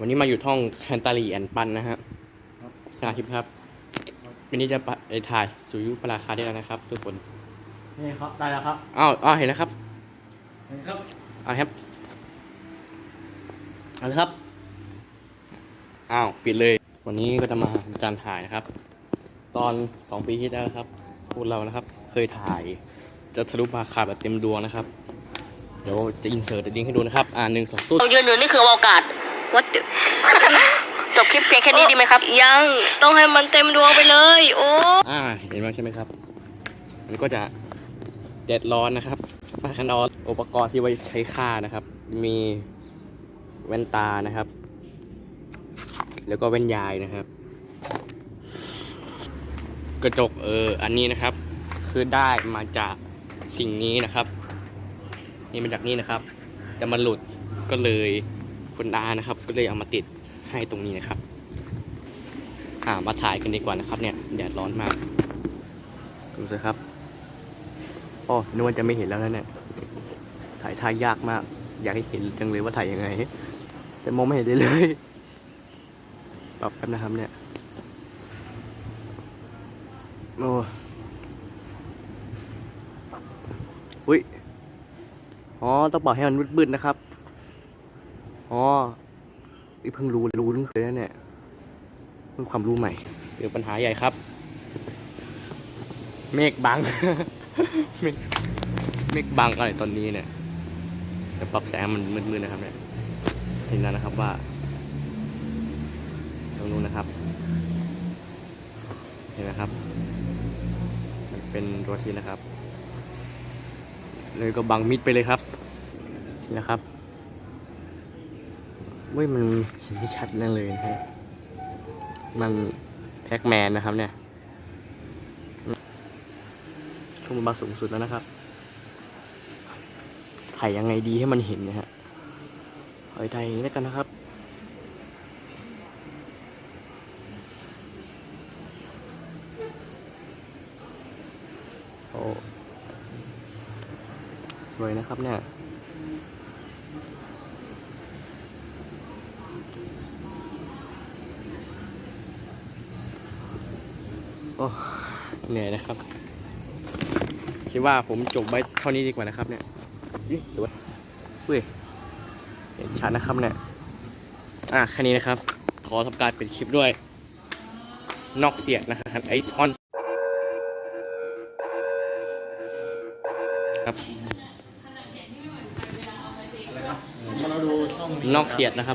วันนี้มาอยู่ท่องแคนตาลีแอนปันนะฮะครับนาทิพย์ครับ วันนี้จะไปถ่ายสุริยุปราคาได้แล้วนะครับ ทุกคน นี่ครับ ได้แล้วครับ อ้าวอ้าวเห็นแล้วครับ เห็นครับเอาครับเอาเลยครับ อ้าว ปิดเลย วันนี้ก็จะมาทำการถ่ายนะครับ ตอนสองปีที่แล้วครับพวกเรานะครับ เคยถ่ายจะทะลุปราคาแบบเต็มดวงนะครับ เดี๋ยวจะอินเสิร์ตลิงก์ให้ดูนะครับ อ่าหนึ่งสองตุ๊ดต้องยืนอยู่นี่คือโอกาส วัดจบคลิปเพียงแค่นี้ดีไหมครับ ยังต้องให้มันเต็มดวงไปเลย โอ้อ่าเห็นไหมใช่ไหมครับ มันก็จะแดดร้อนนะครับผ้าคันออนอุปกรณ์ที่ไว้ใช้ฆ่านะครับ มีแว่นตานะครับ แล้วก็แว่นยายนะครับ กระจกเอออันนี้นะครับ คือได้มาจากสิ่งนี้นะครับ นี่มาจากนี่นะครับ แต่มันหลุดก็เลย คุณอานะครับ ก็เลยเอามาติดให้ตรงนี้นะครับอ่ามาถ่ายกันดีกว่านะครับเนี่ยแดดร้อนมากดูสิครับโอ้นึกว่าจะไม่เห็นแล้วนะเนี่ยถ่ายท่ายากมาก อยากให้เห็นจังเลยว่าถ่ายยังไง แต่มองไม่เห็นเลยเลยปรับแป๊บนะครับเนี่ยโอ้อุ้ยอ๋อต้องปล่อยให้มันมืดๆนะครับ อ๋ออีเพิ่งรู้รู้เรื่งเคยแล้เนี่ยเพิ่งความรู้ใหม่ เดี๋ยวปัญหาใหญ่ครับ เมฆบัง เมฆเมฆบังอะไรตอนนี้เนี่ยจะปรับแสงมันมืดๆนะครับเนี่ยเห็นแล้วนะครับว่า ตรงนู้นนะครับ เห็นนะครับ มันเป็นตัวที่นะครับ เลยก็บังมิดไปเลยครับนี่นะครับ เว้ยมันเห็นที่ชัดนั่นเลยนะฮะมันแพ็กแมนนะครับเนี่ยช่วงบาสูงสุดแล้วนะครับ ถ่ายยังไงดีให้มันเห็นนะฮะถอยถ่ายอย่างนี้แล้วกันนะครับโอ้สวยนะครับเนี่ย โอ้เหนื่อยนะครับ คิดว่าผมจบไว้เท่านี้ดีกว่านะครับ เนี่ยอุ๊ยเดี๋ยวว่าเฮ้ยเห็นชัดนะครับเนี่ย อะแค่นี้นะครับ ขอทำการปิดคลิปด้วย นอกเสียดนะครับไอซ์ออนครับเราดูช่องนอกเสียดนะครับ